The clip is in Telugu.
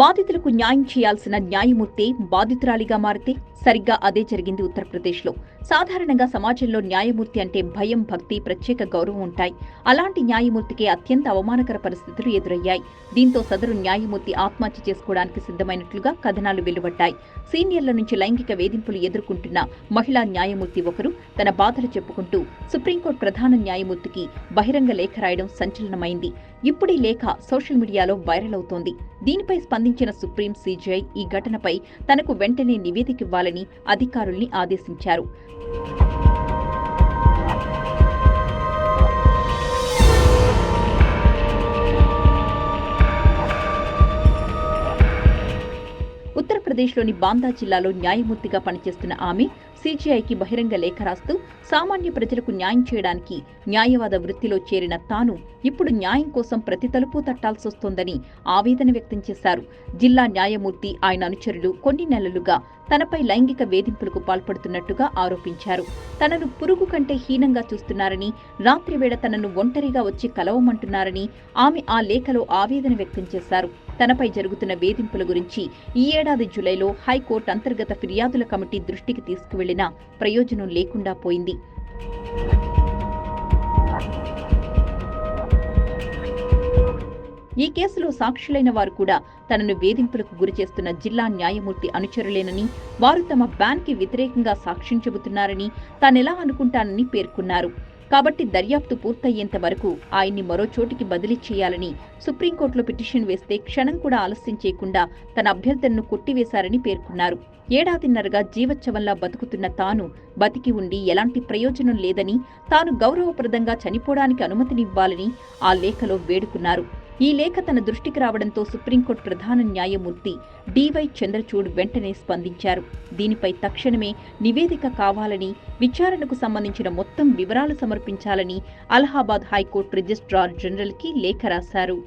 బాధితులకు న్యాయం చేయాల్సిన న్యాయమూర్తి బాధితురాలిగా మారితే సరిగ్గా అదే జరిగింది ఉత్తరప్రదేశ్లో. సాధారణంగా సమాజంలో న్యాయమూర్తి అంటే భయం భక్తి ప్రత్యేక గౌరవం ఉంటాయి. అలాంటి న్యాయమూర్తికి అత్యంత అవమానకర పరిస్థితులు ఎదురయ్యాయి. దీంతో సదరు న్యాయమూర్తి ఆత్మహత్య చేసుకోవడానికి సిద్ధమైనట్లుగా కథనాలు వెలువడ్డాయి. సీనియర్ల నుంచి లైంగిక వేధింపులు ఎదుర్కొంటున్న మహిళా న్యాయమూర్తి ఒకరు తన బాధలు చెప్పుకుంటూ సుప్రీంకోర్టు ప్రధాన న్యాయమూర్తికి బహిరంగ లేఖ రాయడం సంచలనమైంది. ఇప్పుడీ లేఖ సోషల్ మీడియాలో వైరల్ అవుతోంది. దీనిపై స్పందించిన సుప్రీం సీజీఐ ఈ ఘటనపై తనకు వెంటనే నివేదిక ఇవ్వాలని అధికారుల్ని ఆదేశించారు. ఆంధ్రప్రదేశ్లోని బాందా జిల్లాలో న్యాయమూర్తిగా పనిచేస్తున్న ఆమె సీజీఐకి బహిరంగ లేఖ రాస్తూ సామాన్య ప్రజలకు న్యాయం చేయడానికి న్యాయవాద వృత్తిలో చేరిన తాను ఇప్పుడు న్యాయం కోసం ప్రతి తలుపు తట్టాల్సొస్తోందని ఆవేదన వ్యక్తం చేశారు. జిల్లా న్యాయమూర్తి ఆయన అనుచరులు కొన్ని నెలలుగా తనపై లైంగిక వేధింపులకు పాల్పడుతున్నట్టుగా ఆరోపించారు. తనను పురుగు కంటే హీనంగా చూస్తున్నారని రాత్రివేళ తనను ఒంటరిగా వచ్చి కలవమంటున్నారని ఆమె ఆ లేఖలో ఆవేదన వ్యక్తం చేశారు. తనపై జరుగుతున్న వేధింపుల గురించి ఈ ఏడాది జులైలో హైకోర్టు అంతర్గత ఫిర్యాదుల కమిటీ దృష్టికి తీసుకువెళ్ళినా ప్రయోజనం లేకుండా పోయింది. ఈ కేసులో సాక్షులైన వారు కూడా తనను వేధింపులకు గురి చేస్తున్న జిల్లా న్యాయమూర్తి అనుచరులేనని వారు తమ బ్యాన్కి వ్యతిరేకంగా సాక్ష్యం చెబుతున్నారని తానెలా అనుకుంటానని పేర్కొన్నారు. కాబట్టి దర్యాప్తు పూర్తయ్యేంత వరకు ఆయన్ని మరో చోటికి బదిలీ చేయాలని సుప్రీంకోర్టులో పిటిషన్ వేస్తే క్షణం కూడా ఆలస్యం చేయకుండా తన అభ్యర్థనను కొట్టివేశారని పేర్కొన్నారు. ఏడాదిన్నరగా జీవచ్చవంలా బతుకుతున్న తాను బతికి ఉండి ఎలాంటి ప్రయోజనం లేదని తాను గౌరవప్రదంగా చనిపోవడానికి అనుమతినివ్వాలని ఆ లేఖలో వేడుకున్నారు. ఈ లేఖ తన దృష్టికి రావడంతో సుప్రీంకోర్టు ప్రధాన న్యాయమూర్తి డివై చంద్రచూడ్ వెంటనే స్పందించారు. దీనిపై తక్షణమే నివేదిక కావాలని విచారణకు సంబంధించిన మొత్తం వివరాలు సమర్పించాలని అలహాబాద్ హైకోర్టు రిజిస్ట్రార్ జనరల్కి లేఖ రాశారు.